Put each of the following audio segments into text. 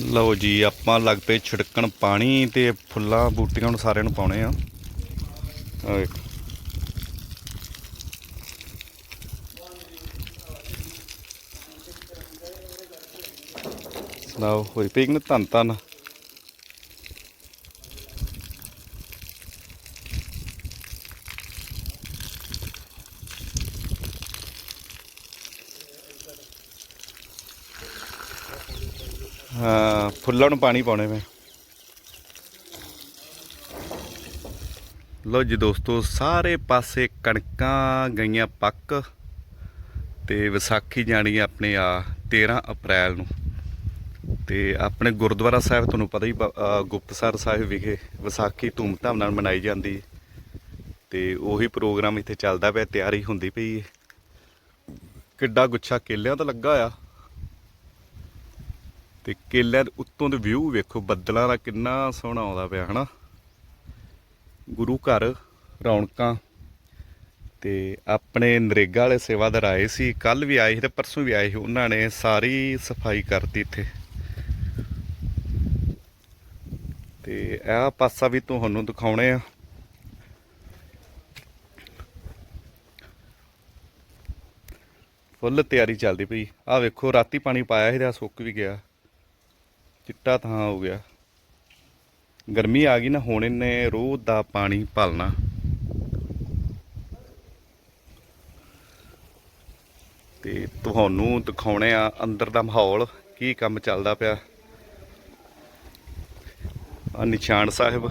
ਲਓ ਜੀ, ਆਪਾਂ ਲੱਗ ਪਏ ਛਿੜਕਣ ਪਾਣੀ ਤੇ ਫੁੱਲਾਂ ਬੂਟੀਆਂ ਨੂੰ ਸਾਰਿਆਂ ਨੂੰ ਪਾਉਣੇ ਆ। ਸੁਣਾਓ ਹੋਈ ਪਈ ਕਿ ਧੰਨ ਧੰਨ ਹਾਂ, ਫੁੱਲਾਂ ਨੂੰ ਪਾਣੀ ਪਾਉਣੇ ਮੈਂ। ਲੋ ਜੀ ਦੋਸਤੋ, ਸਾਰੇ ਪਾਸੇ ਕਣਕਾਂ ਗਈਆਂ ਪੱਕ ਤੇ ਵਿਸਾਖੀ ਜਾਣੀ ਆ ਆਪਣੇ ਆ 13 ਅਪ੍ਰੈਲ ਨੂੰ। ਤੇ ਆਪਣੇ ਗੁਰਦੁਆਰਾ ਸਾਹਿਬ ਤੁਹਾਨੂੰ ਪਤਾ ਹੀ ਗੁਪਤਸਰ ਸਾਹਿਬ ਵਿਖੇ ਵਿਸਾਖੀ ਧੂਮਧਾਮ ਨਾਲ ਮਨਾਈ ਜਾਂਦੀ। ਹੈ ਤੇ ਉਹੀ ਪ੍ਰੋਗਰਾਮ ਇੱਥੇ ਚੱਲਦਾ ਪਿਆ, ਤਿਆਰੀ ਹੁੰਦੀ ਪਈ ਹੈ ਕਿੱਡਾ ਗੁੱਛਾ ਕੇਲਿਆਂ ਤੋਂ ਲੱਗਾ ਆ। ਤੇ ਕੇਲਿਆਂ ਦੇ ਉੱਤੋਂ ਦੇ ਵਿਊ ਵੇਖੋ, ਬੱਦਲਾਂ ਦਾ ਕਿੰਨਾ ਸੋਹਣਾ ਆਉਂਦਾ ਪਿਆ, ਹਨਾ? ਗੁਰੂ ਘਰ, ਰੌਣਕਾਂ ਤੇ ਆਪਣੇ ਨਰੇਗਾ ਵਾਲੇ ਸੇਵਾਦਾਰ ਆਏ ਸੀ, ਕੱਲ ਵੀ ਆਏ ਸੀ ਤੇ ਪਰਸੋਂ ਵੀ ਆਏ ਸੀ, ਉਹਨਾਂ ਨੇ ਸਾਰੀ ਸਫ਼ਾਈ ਕਰਤੀ ਇੱਥੇ। ਤੇ ਇਹ ਪਾਸਾ ਵੀ ਤੁਹਾਨੂੰ ਦਿਖਾਉਣੇ ਆ। ਫੁੱਲ ਤਿਆਰੀ ਚੱਲਦੀ ਪਈ। ਆ ਵੇਖੋ, ਰਾਤੀ ਪਾਣੀ ਪਾਇਆ ਸੀ ਤੇ ਆਹ ਸੁੱਕ ਵੀ ਗਿਆ। ਚਿੱਟਾ ਥਾਂ ਹੋ ਗਿਆ। ਗਰਮੀ ਆ ਗਈ ਨਾ, ਹੁਣ ਇਹਨੇ ਰੋਜ਼ ਦਾ ਪਾਣੀ ਭਲਣਾ। ਤੇ ਤੁਹਾਨੂੰ ਦਿਖਾਉਣੇ ਆ ਅੰਦਰ ਦਾ ਮਾਹੌਲ, ਕੀ ਕੰਮ ਚੱਲਦਾ ਪਿਆ। ਆ ਨਿਸ਼ਾਨ ਸਾਹਿਬ।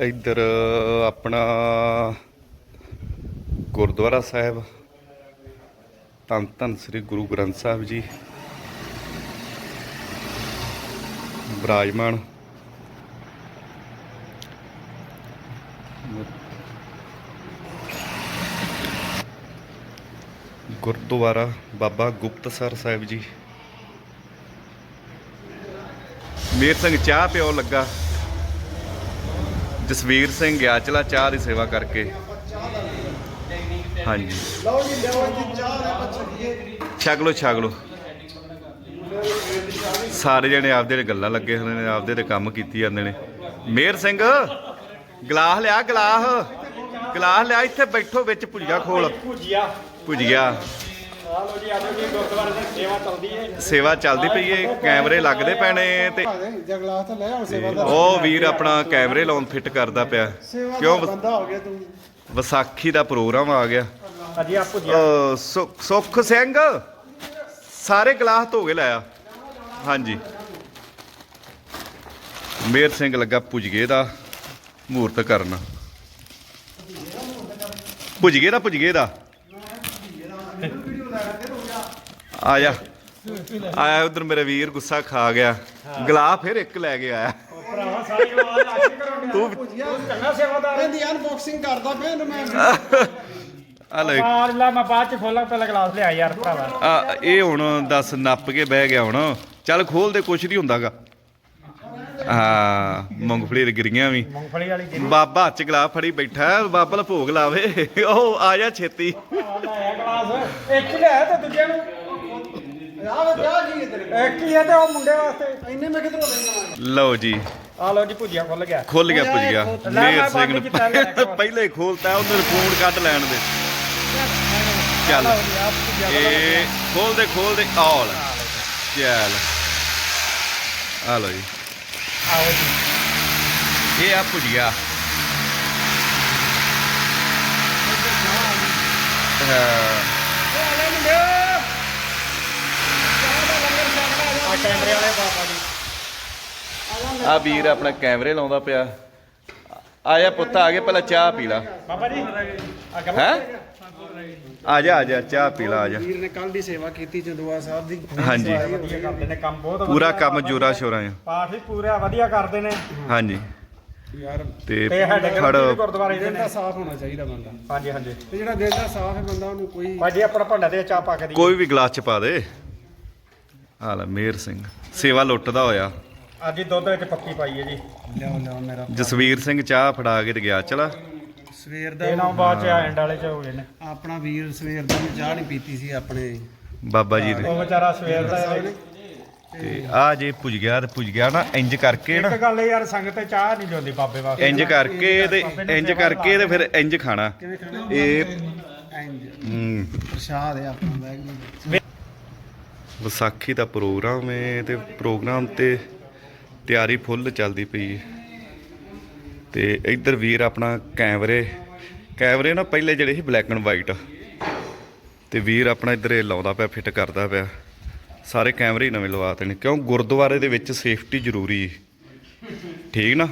ਇੱਧਰ ਆਪਣਾ ਗੁਰਦੁਆਰਾ ਸਾਹਿਬ, ਧੰਨ ਧੰਨ ਸ੍ਰੀ ਗੁਰੂ ਗ੍ਰੰਥ ਸਾਹਿਬ ਜੀ। ਬਰਾਜਮਾਨ। ਗੁਰਦੁਆਰਾ ਬਾਬਾ ਗੁਪਤਸਰ ਸਾਹਿਬ ਜੀ। ਮੇਰ ਸਿੰਘ ਚਾਹ ਪਿਓ ਲੱਗਾ। ਜਸਵੀਰ ਸਿੰਘ ਗਿਆ ਚਲਾ ਚਾਹ ਦੀ ਸੇਵਾ ਕਰਕੇ। ਹਾਂਜੀ। ਲਓ ਜੀ ਲਓ ਜੀ ਚਾਹ ਲੈ ਬੱਚੀਏ ਛਕ ਲੋ ਛਕ ਲੋ ਸਾਰੇ ਜਣੇ ਆਪਦੇ ਦੇ ਗੱਲਾਂ ਲੱਗੇ ਹੋਏ ਨੇ ਆਪਦੇ ਦੇ ਕੰਮ ਕੀਤੀ ਜਾਂਦੇ ਨੇ। ਮੇਰ ਸਿੰਘ ਗਲਾਸ ਲਿਆ ਗਲਾਸ। ਗਲਾਸ ਲਿਆ ਇੱਥੇ ਬੈਠੋ ਵਿੱਚ ਭੁਜੀਆ ਖੋਲ। ਭੁਜੀਆ। ਭੁਜੀਆ। ਆ ਲਓ ਜੀ ਆਜੋ ਜੀ ਗੁਰਦੁਆਰੇ ਦੀ ਸੇਵਾ ਚੱਲਦੀ ਹੈ। ਸੇਵਾ ਚੱਲਦੀ ਪਈ ਏ ਕੈਮਰੇ ਲੱਗਦੇ ਪੈਣੇ ਤੇ ਜਗਲਾ ਤਾਂ ਲੈ ਆਓ ਸੇਵਾ ਦਾ ਉਹ ਵੀਰ ਆਪਣਾ ਕੈਮਰੇ ਲਾਉਣ ਫਿੱਟ ਕਰਦਾ ਪਿਆ। ਕਿਉਂ ਬੰਦਾ ਹੋ ਗਿਆ ਤੂੰ? ਵਿਸਾਖੀ ਦਾ ਪ੍ਰੋਗਰਾਮ ਆ ਗਿਆ। ਅਜੀ ਸੁੱਖ ਸਿੰਘ ਸਾਰੇ ਗਲਾਸ ਧੋ ਕੇ ਲਾਇਆ ਹਾਂਜੀ। ਮੇਰ ਸਿੰਘ ਲੱਗਾ ਪੁਜਗੇ ਦਾ ਮੂਰਤ ਕਰਨ। ਪੁਜਗੇ ਦਾ ਪੁਜਗੇ ਦਾ। ਆ ਜਾ। ਆਇਆ ਉਧਰ ਮੇਰੇ ਵੀਰ ਗੁੱਸਾ ਖਾ ਗਿਆ। ਗਲਾਸ ਫਿਰ ਇੱਕ ਲੈ ਕੇ ਆਇਆ। ਭਰਾਵਾ ਸਾਰੀ ਆਵਾਜ਼ ਆ ਕੇ ਕਰੋ ਤੂੰ ਚੰਗਾ ਸੇਵਾਦਾਰ ਇਹਦੀ ਅਨਬਾਕਸਿੰਗ ਕਰਦਾ ਪਿਆ ਮੈਂ। ਆ ਲੈ। ਆ ਲੈ ਮੈਂ ਬਾਅਦ ਚ ਫੋਲਾਂ ਪਹਿਲਾਂ ਗਲਾਸ ਲਿਆ ਯਾਰ ਭਰਾਵਾ। ਆ ਇਹ ਹੁਣ ਦੱਸ ਨੱਪ ਕੇ ਬਹਿ ਗਿਆ ਹੁਣ। ਚੱਲ ਖੋਲ ਦੇ ਕੁਛ ਨਹੀਂ ਹੁੰਦਾਗਾ। ਹਾਂ ਮੂੰਗਫਲੀ ਦੇ ਗਿਰੀਆਂ ਵੀ। ਮੂੰਗਫਲੀ ਵਾਲੀ ਜਿਹੜੀ ਬਾਬਾ ਹੱਥ ਚ ਗਲਾਸ ਫੜੀ ਬੈਠਾ ਬਾਬਾ ਲ ਭੋਗ ਲਾਵੇ। ਉਹ ਆ ਜਾ ਛੇਤੀ। ਆ ਲਾਇਆ ਗਲਾਸ। ਇੱਕ ਲਿਆ ਤੇ ਦੂਜੇ ਨੂੰ। ਆ ਵੇ ਚਾਹ ਜੀ ਤੇਰੇ ਇੱਕ ਹੀ ਹੈ ਤੇ ਉਹ ਮੁੰਡੇ ਵਾਸਤੇ। ਇੰਨੇ ਮੈਂ ਕਿਧਰੋਂ ਲੈਣਾ ਲਓ ਜੀ। ਆ ਲਓ ਜੀ ਭੁਜੀਆ ਖੁੱਲ ਗਿਆ। ਖੁੱਲ ਗਿਆ ਪੁੱਜ ਗਿਆ ਲੈ ਮੇਰ ਸਿੰਘ ਬੰਦ ਕੀਤਾ ਲਿਆ ਇੱਕ ਨੂੰ ਵਾਰ। ਪਹਿਲੇ ਹੀ ਖੋਲਤਾ ਉਹਨੂੰ ਫੋਨ ਕੱਢ ਲੈਣ ਦੇ। ਚੱਲ। ਲਓ ਜੀ ਆ ਭੁਜੀਆ ਖੁੱਲ ਗਿਆ। ਇਹ ਖੋਲ ਦੇ ਖੋਲ ਦੇ ਆਲ ਚੱਲ। ਆ ਲਓ ਜੀ। ਆਓ ਜੀ। ਇਹ ਆ ਪੁਜੀਆ ਹਾਂ। ਆ ਕੈਮਰੇ ਵਾਲੇ ਬਾਬਾ ਜੀ। ਆ ਵੀਰ ਆਪਣਾ ਕੈਮਰੇ ਲਾਉਂਦਾ ਪਿਆ। ਆ ਜਾ ਪੁੱਤ ਆ ਗਿਆ ਪਹਿਲਾਂ ਚਾਹ ਪੀ ਲਾ। ਬਾਬਾ ਜੀ ਹੈ? ਆ ਜਾ ਆ ਜਾ ਚਾਹ ਪੀ ਲਾ ਆ ਜਾ। ਵੀਰ ਨੇ ਕੱਲ ਦੀ ਸੇਵਾ ਕੀਤੀ ਜੰਦੂਆ ਸਾਹਿਬ ਦੀ। ਹਾਂਜੀ। ਵਧੀਆ ਕਰਦੇ ਨੇ ਕੰਮ ਬਹੁਤ ਪੂਰਾ ਕੰਮ ਜੋਰਾ ਸ਼ੋਰਾ ਆ। ਪਾਠ ਵੀ ਪੂਰਾ ਵਧੀਆ ਕਰਦੇ ਨੇ। ਹਾਂਜੀ। ਯਾਰ ਤੇ ਗੁਰੂ ਗੁਰਦੁਆਰੇ ਦੇ ਦਾ ਸਾਫ਼ ਹੋਣਾ ਚਾਹੀਦਾ ਬੰਦਾ। ਹਾਂਜੀ ਹਾਂਜੀ। ਤੇ ਜਿਹੜਾ ਦਿਲ ਦਾ ਸਾਫ਼ ਹੈ ਬੰਦਾ ਉਹਨੂੰ ਕੋਈ ਭਾਜੀ ਆਪਣਾ ਭਾਂਡਾ ਤੇ ਚਾਹ ਪਾ ਕੇ ਦੀ ਕੋਈ ਵੀ ਗਲਾਸ ਚ ਪਾ ਦੇ। ਆ ਲੈ ਮੇਰ ਸਿੰਘ। ਸੇਵਾ ਲੁੱਟਦਾ ਹੋਇਆ। ਅੱਜ ਹੀ ਦੁੱਧ ਵਿੱਚ ਪੱਕੀ ਪਾਈ ਹੈ ਜੀ। ਲਿਆਓ ਲਿਆਓ ਮੇਰਾ। ਜਸਵੀਰ ਸਿੰਘ ਚਾਹ ਫੜਾ ਕੇ ਤੇ ਗਿਆ। ਚਲਾ। ਸਵੇਰ ਦਾ ਇਹ ਨਾ ਬਾਅਦ ਚ ਐਂਡ ਵਾਲੇ ਚ ਹੋ ਗਏ ਨੇ। ਆਪਣਾ ਵੀਰ ਸਵੇਰ ਦਾ ਵੀ ਚਾਹ ਨਹੀਂ ਪੀਤੀ ਸੀ ਆਪਣੇ। ਬਾਬਾ ਜੀ ਦੇ। ਉਹ ਵਿਚਾਰਾ ਸਵੇਰ ਦਾ ਤੇ ਆ ਜੇ ਪੁੱਜ ਗਿਆ ਤੇ ਪੁੱਜ ਗਿਆ ਨਾ ਇੰਜ ਕਰਕੇ ਨਾ। ਇੱਕ ਗੱਲ ਇਹ ਯਾਰ ਸੰਗਤ ਚਾਹ ਨਹੀਂ ਜਾਂਦੀ ਬਾਬੇ ਵਾਸਤੇ। ਇੰਜ ਕਰਕੇ ਤੇ ਇੰਜ ਕਰਕੇ ਤੇ ਫਿਰ ਇੰਜ ਖਾਣਾ। ਇਹ ਇੰਜ। ਹੂੰ। ਪ੍ਰਸ਼ਾਦ ਹੈ ਆਪਣਾ ਵਾਹਿਗੁਰੂ ਵਿਸਾਖੀ ਦਾ ਪ੍ਰੋਗਰਾਮ ਹੈ ਤੇ ਪ੍ਰੋਗਰਾਮ ਤੇ ਤਿਆਰੀ ਫੁੱਲ ਚੱਲਦੀ ਪਈ ਹੈ ਤੇ ਇੱਧਰ ਵੀਰ ਆਪਣਾ ਕੈਮਰੇ ਕੈਮਰੇ ਨਾ ਪਹਿਲੇ ਜਿਹੜੇ ਸੀ ਬਲੈਕ ਐਂਡ ਵਾਈਟ ਤੇ ਵੀਰ ਆਪਣਾ ਇੱਧਰ ਇਹ ਲਾਉਂਦਾ ਪਿਆ ਫਿੱਟ ਕਰਦਾ ਪਿਆ। ਸਾਰੇ ਕੈਮਰੇ ਹੀ ਨਵੇਂ ਲਵਾਤੇ ਨੇ ਕਿਉਂ ਗੁਰਦੁਆਰੇ ਦੇ ਵਿੱਚ ਸੇਫਟੀ ਜ਼ਰੂਰੀ ਠੀਕ ਨਾ?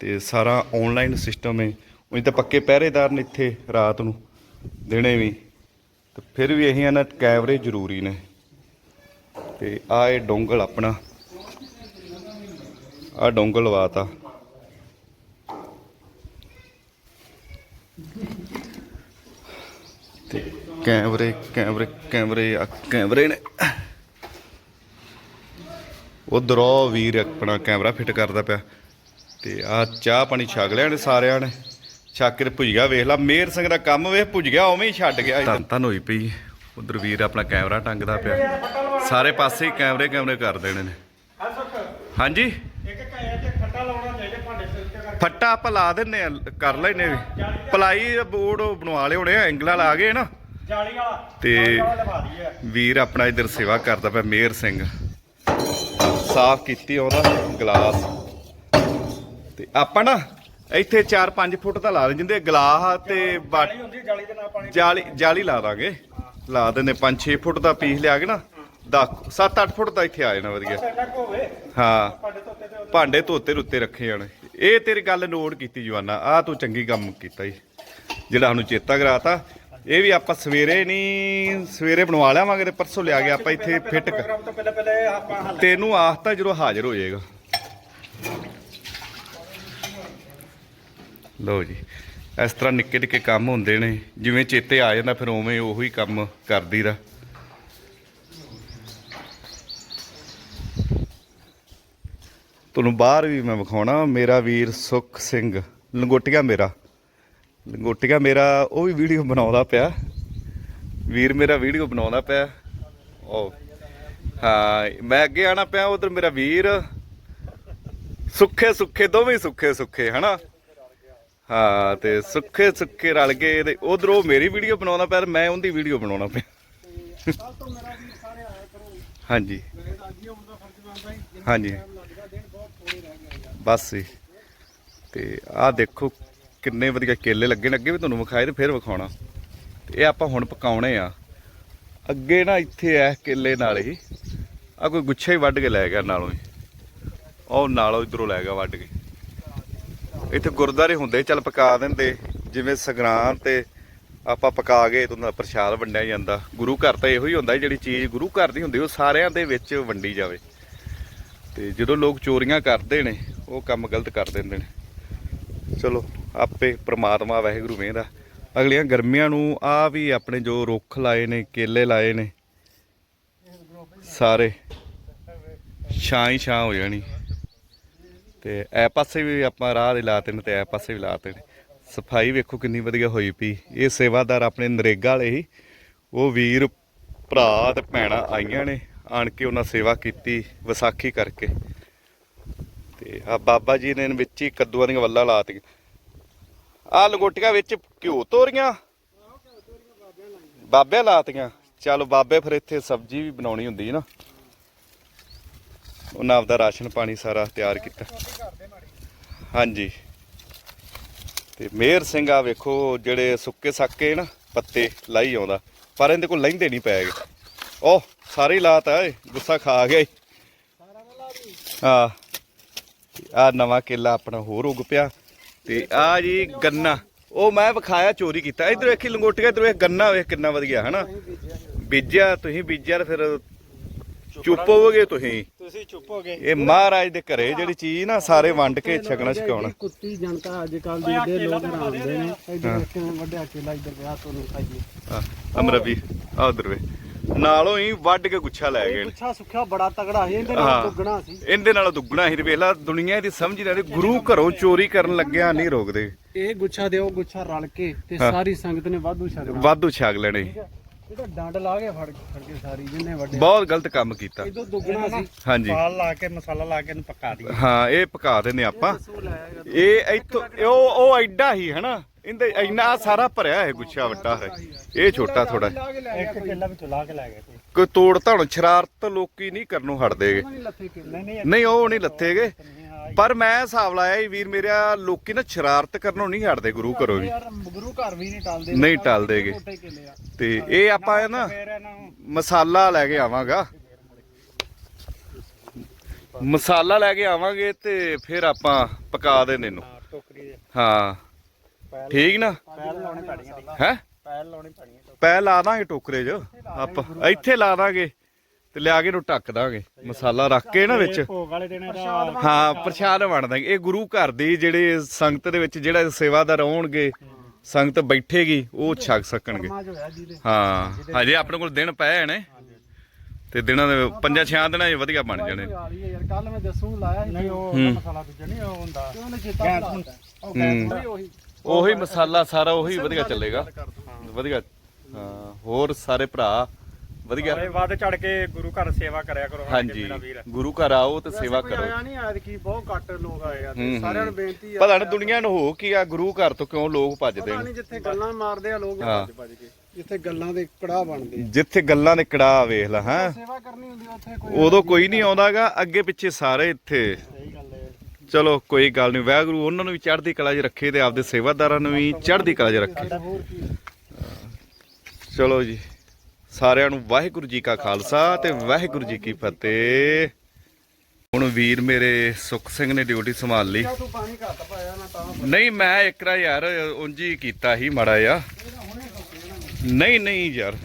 ਤੇ ਸਾਰਾ ਆਨਲਾਈਨ ਸਿਸਟਮ ਹੈ ਉਹ ਤਾਂ ਪੱਕੇ ਪਹਿਰੇਦਾਰ ਨੇ ਇੱਥੇ ਰਾਤ ਨੂੰ, ਦਿਨੇ ਵੀ। ਤੇ ਫਿਰ ਵੀ ਅਸੀਂ ਇਹਨਾਂ ਕੈਮਰੇ ਜ਼ਰੂਰੀ ਨੇ। ਤੇ ਆ ਇਹ ਡੋਂਗਲ ਆਪਣਾ। ਆ ਡੋਂਗਲ ਲਵਾਤਾ ਤੇ ਕੈਮਰੇ ਕੈਮਰੇ ਕੈਮਰੇ, ਆ ਕੈਮਰੇ ਨੇ। ਉਧਰੋਂ ਵੀਰ ਆਪਣਾ ਕੈਮਰਾ ਫਿੱਟ ਕਰਦਾ ਪਿਆ। ਤੇ ਆ ਚਾਹ ਪਾਣੀ ਛਕ ਲਿਆ ਨੇ ਸਾਰਿਆਂ ਨੇ। ਛੱਕ ਕੇ ਭੁੱਜ ਗਿਆ, ਵੇਖ ਲਾ ਮੇਰ ਸਿੰਘ ਦਾ ਕੰਮ ਵੇਖ, ਭੁੱਜ ਗਿਆ, ਉਵੇਂ ਹੀ ਛੱਡ ਗਿਆ। ਧੰਨ ਧੰਨ ਹੋਈ ਪਈ। ਉਧਰ ਵੀਰ ਆਪਣਾ ਕੈਮਰਾ ਟੰਗਦਾ ਪਿਆ। ਸਾਰੇ ਪਾਸੇ ਕੈਮਰੇ ਕੈਮਰੇ ਕਰ ਦੇਣੇ ਨੇ। ਹਾਂਜੀ? ਫੱਟਾ ਆਪਾਂ ਲਾ ਦਿੰਨੇ ਆ, ਕਰ ਲੈਨੇ ਵੀ। ਪਲਾਈ ਬੋਰਡ ਬਣਵਾ ਲਏ ਹੋਣੇ ਆ, ਐਂਗਲਾਂ ਲਾ ਗਏ ਨਾ। ਤੇ- ਵੀਰ ਆਪਣਾ ਇੱਧਰ ਸੇਵਾ ਕਰਦਾ ਪਿਆ ਮੇਰ ਸਿੰਘ। ਸਾਫ਼ ਕੀਤੀ ਉਹਦਾ ਗਲਾਸ। ਤੇ ਆਪਾਂ ਨਾ ਇੱਥੇ 4-5 ਫੁੱਟ ਦਾ ਲਾ ਦੇ ਜਿੰਦੇ ਗਲਾਸ ਤੇ ਬਾ- ਜਾਲੀ ਜਾਲੀ ਲਾ ਦਾਂਗੇ। ਲਾ ਦਿੰਦੇ 5-6 ਫੁੱਟ ਦਾ ਪੀਸ ਲਿਆ ਕੇ ਨਾ। 10 7-8 ਫੁੱਟ ਦਾ ਇੱਥੇ ਆ ਜਾਣਾ ਵਧੀਆ। ਹਾਂ। ਭਾਂਡੇ ਧੋਤੇ ਰੁੱਤੇ ਰੱਖੇ ਜਾਣ। ਇਹ ਤੇਰੀ ਗੱਲ ਨੋਟ ਕੀਤੀ ਜਵਾਨਾ ਆ ਤੂੰ ਚੰਗੀ ਕੰਮ ਕੀਤਾ ਈ। ਜਿਹੜਾ ਸਾਨੂੰ ਚੇਤਾ ਕਰਾਤਾ ਇਹ ਵੀ ਆਪਾਂ ਸਵੇਰੇ ਨਹੀਂ ਸਵੇਰੇ ਬਣਵਾ ਲਿਆਵਾਂਗੇ ਤੇ ਪਰਸੋਂ ਲਿਆ ਕੇ ਆਪਾਂ ਇੱਥੇ ਫਿੱਟ ਤੈਨੂੰ ਆਖਤਾ ਜਦੋਂ ਹਾਜ਼ਰ ਹੋ ਜਾਏਗਾ। ਲਓ ਜੀ ਇਸ ਤਰ੍ਹਾਂ ਨਿੱਕੇ ਨਿੱਕੇ ਕੰਮ ਹੁੰਦੇ ਨੇ। ਜਿਵੇਂ ਚੇਤੇ ਆ ਜਾਂਦਾ ਫਿਰ ਉਵੇਂ ਉਹੀ ਕੰਮ ਕਰਦੀ ਦਾ ਤੁਹਾਨੂੰ ਬਾਹਰ ਵੀ ਮੈਂ ਵਿਖਾਉਣਾ ਮੇਰਾ ਵੀਰ ਸੁਖ ਸਿੰਘ ਲੰਗੋਟੀਆ ਮੇਰਾ। ਲੰਗੋਟੀਆ ਮੇਰਾ ਉਹ ਵੀ ਵੀਡੀਓ ਬਣਾਉਂਦਾ ਪਿਆ। ਵੀਰ ਮੇਰਾ ਵੀਡੀਓ ਬਣਾਉਂਦਾ ਪਿਆ। ਉਹ ਹਾਂ ਮੈਂ ਅੱਗੇ ਆਣਾ ਪਿਆ ਉਧਰ ਮੇਰਾ ਵੀਰ। ਸੁੱਖੇ ਸੁੱਖੇ ਦੋਵੇਂ ਸੁੱਖੇ ਸੁੱਖੇ ਹਨਾ? ਹਾਂ ਤੇ ਸੁੱਖੇ ਸੁੱਖੇ ਰਲ ਗਏ ਤੇ ਉਧਰ ਉਹ ਮੇਰੀ ਵੀਡੀਓ ਬਣਾਉਂਦਾ ਪਿਆ ਮੈਂ ਉਹਦੀ ਵੀਡੀਓ ਬਣਾਉਣਾ ਪਿਆ। ਹਾਂਜੀ। ਹਾਂਜੀ। ਬਸ ਜੀ ਤੇ ਆਹ ਦੇਖੋ ਕਿੰਨੇ ਵਧੀਆ ਕੇਲੇ ਲੱਗੇ ਨੇ। ਅੱਗੇ ਵੀ ਤੁਹਾਨੂੰ ਵਿਖਾਏ ਤੇ ਫਿਰ ਵਿਖਾਉਣਾ। ਤੇ ਇਹ ਆਪਾਂ ਹੁਣ ਪਕਾਉਣੇ ਆ। ਅੱਗੇ ਨਾ ਇੱਥੇ ਐ ਕੇਲੇ ਨਾਲ ਹੀ ਆ ਕੋਈ ਗੁੱਛਾ ਹੀ ਵੱਢ ਕੇ ਲੈ ਗਿਆ ਨਾਲੋਂ ਹੀ। ਉਹ ਨਾਲੋਂ ਇਧਰੋਂ ਲੈ ਗਿਆ ਵੱਢ ਕੇ। ਇੱਥੇ ਗੁਰਦਾਰੇ ਹੁੰਦੇ, ਚੱਲ ਪਕਾ ਦਿੰਦੇ। ਜਿਵੇਂ ਸਗਰਾਂ ਤੇ ਆਪਾਂ ਪਕਾ ਕੇ ਤੁਹਾਨੂੰ ਪ੍ਰਸ਼ਾਦ ਵੰਡਿਆ ਜਾਂਦਾ। ਗੁਰੂ ਘਰ ਤਾਂ ਇਹੋ ਹੀ ਹੁੰਦਾ, ਜਿਹੜੀ ਚੀਜ਼ ਗੁਰੂ ਘਰ ਦੀ ਹੁੰਦੀ, ਉਹ ਸਾਰਿਆਂ ਦੇ ਵਿੱਚ ਵੰਡੀ ਜਾਵੇ। ਤੇ ਜਦੋਂ ਲੋਕ ਚੋਰੀਆਂ ਕਰਦੇ ਨੇ ਉਹ ਕੰਮ ਗਲਤ ਕਰ ਦਿੰਦੇ ਨੇ। ਚਲੋ, ਆਪੇ ਪ੍ਰਮਾਤਮਾ ਵਾਹਿਗੁਰੂ ਵੇਂਦਾ ਅਗਲੀਆਂ ਗਰਮੀਆਂ ਨੂੰ ਆ ਵੀ ਆਪਣੇ ਜੋ ਰੁੱਖ ਲਾਏ ਨੇ, ਕੇਲੇ ਲਾਏ ਨੇ, ਸਾਰੇ ਛਾਂ ਹੀ ਛਾਂ ਹੋ ਜਾਣੀ। ਤੇ ਐ ਪਾਸੇ ਵੀ ਆਪਾਂ ਰਾਹ ਦੇ ਲਾਤੇ ਨੇ ਤੇ ਐ ਪਾਸੇ ਵੀ ਲਾਤੇ ਨੇ। ਸਫ਼ਾਈ ਵੇਖੋ ਕਿੰਨੀ ਵਧੀਆ ਹੋਈ ਪਈ। ਇਹ ਸੇਵਾਦਾਰ ਆਪਣੇ ਨਰੇਗਾ ਵਾਲੇ ਹੀ, ਉਹ ਵੀਰ, ਭਰਾ ਤੇ ਭੈਣਾਂ ਆਈਆਂ ਨੇ, ਆਣ ਕੇ ਉਹਨਾਂ ਸੇਵਾ ਕੀਤੀ ਵਿਸਾਖੀ ਕਰਕੇ। ਤੇ ਆ ਬਾਬਾ ਜੀ ਨੇ ਵਿੱਚ ਹੀ ਕੱਦੂਆਂ ਦੀਆਂ ਵੱਲਾਂ ਲਾਤੀਆਂ। ਆ ਲੰਗੋਟੀਆਂ ਵਿੱਚ ਘਿਓ ਤੋਰੀਆਂ ਬਾਬੇ ਲਾਤੀਆਂ। ਚਲ ਬਾਬੇ ਫਿਰ ਇੱਥੇ ਸਬਜ਼ੀ ਵੀ ਬਣਾਉਣੀ ਹੁੰਦੀ ਹੈ ਨਾ। ਉਹਨਾਂ ਆਪਦਾ ਰਾਸ਼ਨ ਪਾਣੀ ਸਾਰਾ ਤਿਆਰ ਕੀਤਾ। ਹਾਂਜੀ। ਤੇ ਮੇਹਰ ਸਿੰਘ ਆ ਵੇਖੋ, ਜਿਹੜੇ ਸੁੱਕੇ ਸਾਕੇ ਨਾ, ਪੱਤੇ ਲਾਈ ਆਉਂਦਾ। ਪਰ ਇਹਦੇ ਕੋਲ ਲੈਂਦੇ ਨਹੀਂ ਗਏ। ਉਹ ਸਾਰੇ ਲਾਤਾ ਏ, ਗੁੱਸਾ ਖਾ ਗਿਆ ਈ। ਹਾਂ। ਆ ਨਵਾਂ ਕੇਲਾ ਆਪਣਾ ਹੋਰ ਉਗ ਪਿਆ ਤੇ ਆ ਜੀ ਗੰਨਾ। ਉਹ ਮੈਂ ਵਿਖਾਇਆ ਚੋਰੀ ਕੀਤਾ। ਇਧਰ ਵੇਖੀ ਲੰਗੋਟੀਆਂ ਇਧਰ ਵੇਖ ਗੰਨਾ ਵੇਖ ਕਿੰਨਾ ਵਧੀਆ ਹਨਾ? ਬੀਜਿਆ ਤੁਸੀਂ ਬੀਜਿਆ ਤੇ ਫਿਰ ਚੁੱਪ ਹੋਵੋਗੇ ਤੁਸੀਂ। ਤੁਸੀਂ ਚੁੱਪ ਹੋ ਗਏ ਇਹ ਮਹਾਰਾਜ ਦੇ ਘਰੇ ਜਿਹੜੀ ਚੀਜ਼ ਨਾ ਸਾਰੇ ਵੰਡ ਕੇ ਛਕਣਾ ਛਕਾਉਣਾ। ਕੁੱਤੀ ਜਨਤਾ ਅੱਜ ਕੱਲ ਦੀ ਜਿਹੜੇ ਲੋਕ ਰਾਂਦੇ ਨੇ। ਇੱਧਰ ਵੱਡਿਆ ਕੇਲਾ ਇੱਧਰ ਵਿਆਹ ਤੋਂ ਨੂੰ ਖਾਈਏ। ਆ ਅਮਰਾ ਵੀ ਆ ਉਧਰ ਵੇ ਨਾਲੋਂ ਹੀ ਵੱਢ ਕੇ ਗੁੱਛਾ ਲੈ ਗਏ ਨੇ। ਗੁੱਛਾ ਸੁੱਖਿਆ ਬੜਾ ਤਗੜਾ ਸੀ ਇਹਦੇ ਹਾਂ। ਨਾਲ ਦੁੱਗਣਾ ਸੀ। ਇਹਦੇ ਨਾਲੋਂ ਦੁੱਗਣਾ ਹੀ ਵੇਖ ਲਾ ਦੁਨੀਆ ਦੀ ਸਮਝ ਨਹੀਂ ਰਹੀ ਗੁਰੂ ਘਰੋਂ ਚੋਰੀ ਕਰਨ ਲੱਗਿਆ ਨਹੀਂ ਰੋਕਦੇ। ਇਹ ਗੁੱਛਾ ਦੇ ਉਹ ਗੁੱਛਾ ਰਲ ਕੇ ਤੇ। ਸਾਰੀ ਸੰਗਤ ਨੇ ਵਾਧੂ ਛਕਣਾ ਵਾਧੂ ਛਾਗ ਲੈਣੇ। ਇਹ ਤਾਂ ਡੰਡ ਲਾ ਕੇ ਫੜ ਫੜ ਕੇ ਸਾਰੀ ਜਿੰਨੇ ਵੱਡੇ। ਬਹੁਤ ਗਲਤ ਕੰਮ ਕੀਤਾ। ਇਦੋਂ ਦੁੱਗਣਾ ਸੀ। ਹਾਂਜੀ। ਪਾਲ ਲਾ ਕੇ ਮਸਾਲਾ ਲਾ ਕੇ ਇਹਨੂੰ ਪਕਾ ਦਈਏ। ਹਾਂ ਇਹ ਪਕਾ ਦਿੰਦੇ ਆਪਾਂ। ਇਹ ਇੱਥੋਂ ਉਹ ਉਹ ਐਡਾ ਹੀ ਹਨਾ? ਇਹਦੇ ਇੰਨਾ ਸਾਰਾ ਭਰਿਆ ਹੈ ਗੁੱਛਾ ਵੱਡਾ ਹੈ। ਇਹ ਛੋਟਾ ਥੋੜਾ ਇੱਕ ਕਿੱਲਾ ਵਿੱਚੋਂ ਲਾ ਕੇ ਲੈ ਗਏ ਕੋਈ। ਕੋਈ ਤੋੜ ਧਣ ਸ਼ਰਾਰਤ ਲੋਕੀ ਨਹੀਂ ਕਰਨੋਂ ਹਟਦੇਗੇ ਨਹੀਂ ਉਹ ਨਹੀਂ ਲੱਥੇਗੇ ਪਰ ਮੈਂ ਹਿਸਾਬ ਲਾਇਆ ਵੀਰ ਮੇਰਿਆ ਲੋਕੀ ਨਾ ਸ਼ਰਾਰਤ ਕਰਨੋਂ ਨਹੀਂ ਹਟਦੇ ਗੁਰੂ ਘਰੋਂ ਵੀ ਗੁਰੂ ਘਰ ਵੀ ਨਹੀਂ ਟਾਲਦੇ। ਨਹੀਂ ਟਲਦੇਗੇ ਤੇ ਇਹ ਆਪਾਂ ਨਾ ਮਸਾਲਾ ਲੈ ਕੇ ਆਵਾਂਗਾ। ਮਸਾਲਾ ਲੈ ਕੇ ਆਵਾਂਗੇ ਤੇ ਫਿਰ ਆਪਾਂ ਪਕਾ ਦੇਣੇ ਨੂੰ। ਹਾਂ, ਟੋਕਰੀ ਦੇ। ਹਾਂ। ਠੀਕ ਨਾ? ਪੈਲ ਲਾਉਣੇ ਪੈਣੀਆਂ ਹੈ? ਪੈਲ ਲਾਉਣੇ ਪੈਣੀਆਂ ਪੈ ਲਾ ਦਾਂਗੇ ਟੋਕਰੇ 'ਚ ਆਪਾਂ। ਇੱਥੇ ਲਾ ਦਾਂਗੇ ਤੇ ਲਿਆ ਕੇ ਨੂੰ ਢੱਕ ਦਾਂਗੇ ਮਸਾਲਾ ਰੱਖ ਕੇ ਨਾ ਵਿੱਚ। ਇਹ ਭੋਗ ਵਾਲੇ ਦਿਨ ਇਹਦਾ ਹਾਂ ਪ੍ਰਸ਼ਾਦ ਵੰਡ ਦਾਂਗੇ। ਇਹ ਗੁਰੂ ਘਰ ਦੀ ਜਿਹੜੇ ਸੰਗਤ ਦੇ ਵਿੱਚ ਜਿਹੜਾ ਸੇਵਾਦਾਰ ਆਉਣਗੇ ਸੰਗਤ ਬੈਠੇਗੀ ਉਹ ਛਕ ਸਕਣਗੇ। ਹਾਂ ਹਜੇ ਆਪਣੇ ਕੋਲ ਦਿਨ ਪਏ ਨੇ ਤੇ ਦਿਨਾਂ ਦੇ ਪੰਜਾਂ ਛਿਆਂ ਦਿਨਾਂ 'ਚ ਵਧੀਆ ਬਣ ਜਾਣੇ ਯਾਰ ਕੱਲ ਮੈਂ ਦੱਸੂ ਲਾਇਆ ਸੀ ਨਹੀਂ ਉਹ। ਮਸਾਲਾ ਦੂਜਾ ਨਹੀਂ ਉਹ ਹੁੰਦਾ। ਉਹਨੇ ਚੇਤਾ ਭੁਲਾ। ਦਿੱਤਾ। ਉਹ ਹੂੰ। ਗੈਸ ਉਹੀ ਉਹੀ ਮਸਾਲਾ ਸਾਰਾ ਉਹੀ ਵਧੀਆ ਚੱਲੇਗਾ। ਵਧੀਆ। ਹਾਂ ਹੋਰ ਸਾਰੇ ਭਰਾ ਵਧੀਆ। ਸਾਰੇ ਵੱਧ ਚੜ ਕੇ ਗੁਰੂ ਘਰ ਸੇਵਾ ਕਰਿਆ ਕਰੋ ਹਾਂਜੀ। ਮੇਰਾ ਵੀਰ। ਗੁਰੂ ਘਰ ਆਓ ਤੇ ਸੇਵਾ ਕਰੋ। ਆਇਆ ਨਹੀਂ ਆਇਆ ਕੀ ਬਹੁਤ ਘੱਟ ਲੋਕ ਆਏ ਆ ਤੇ। ਸਾਰਿਆਂ ਨੂੰ ਬੇਨਤੀ ਆ ਪਤਾ ਨਹੀਂ ਦੁਨੀਆ ਨੂੰ ਹੋ ਕੀ ਆ ਗੁਰੂ ਘਰ ਤੋਂ ਕਿਉਂ ਲੋਕ ਭੱਜਦੇ ਪਤਾ ਨੇ? ਨਹੀਂ ਜਿੱਥੇ ਗੱਲਾਂ ਮਾਰਦੇ ਆ ਲੋਕ। ਭੱਜ ਭੱਜ ਕੇ। ਜਿੱਥੇ ਗੱਲਾਂ ਦੇ ਕੜਾਹ ਬਣਦੇ ਆ। ਜਿੱਥੇ ਗੱਲਾਂ ਦੇ ਕੜਾ ਵੇਖ ਲਾ ਹਾਂ। ਸੇਵਾ ਕਰਨੀ ਹੁੰਦੀ ਉੱਥੇ ਕੋਈ ਉਦੋਂ ਕੋਈ ਨਹੀਂ ਆਉਂਦਾਗਾ ਅੱਗੇ ਪਿੱਛੇ ਸਾਰੇ ਇੱਥੇ। ਚਲੋ ਕੋਈ ਗੱਲ ਨਹੀਂ ਵਾਹਿਗੁਰੂ ਉਹਨਾਂ ਨੂੰ ਵੀ ਚੜ੍ਹਦੀ ਕਲਾ 'ਚ ਰੱਖੇ ਤੇ ਆਪਦੇ ਸੇਵਾਦਾਰਾਂ ਨੂੰ ਵੀ ਚੜ੍ਹਦੀ ਕਲਾ 'ਚ ਰੱਖੇ। ਚਲੋ ਜੀ ਸਾਰਿਆਂ ਨੂੰ ਵਾਹਿਗੁਰੂ ਜੀ ਕਾ ਖਾਲਸਾ ਤੇ ਵਾਹਿਗੁਰੂ ਜੀ ਕੀ ਫਤਿਹ। ਹੁਣ ਵੀਰ ਮੇਰੇ ਸੁਖ ਸਿੰਘ ਨੇ ਡਿਊਟੀ ਸੰਭਾਲ ਲਈ। ਨਹੀਂ ਮੈਂ ਇੱਕ ਰਾ ਯਾਰ ਉਂਝ ਹੀ ਕੀਤਾ ਸੀ ਮਾੜਾ ਜਿਹਾ। ਨਹੀਂ ਨਹੀਂ ਯਾਰ।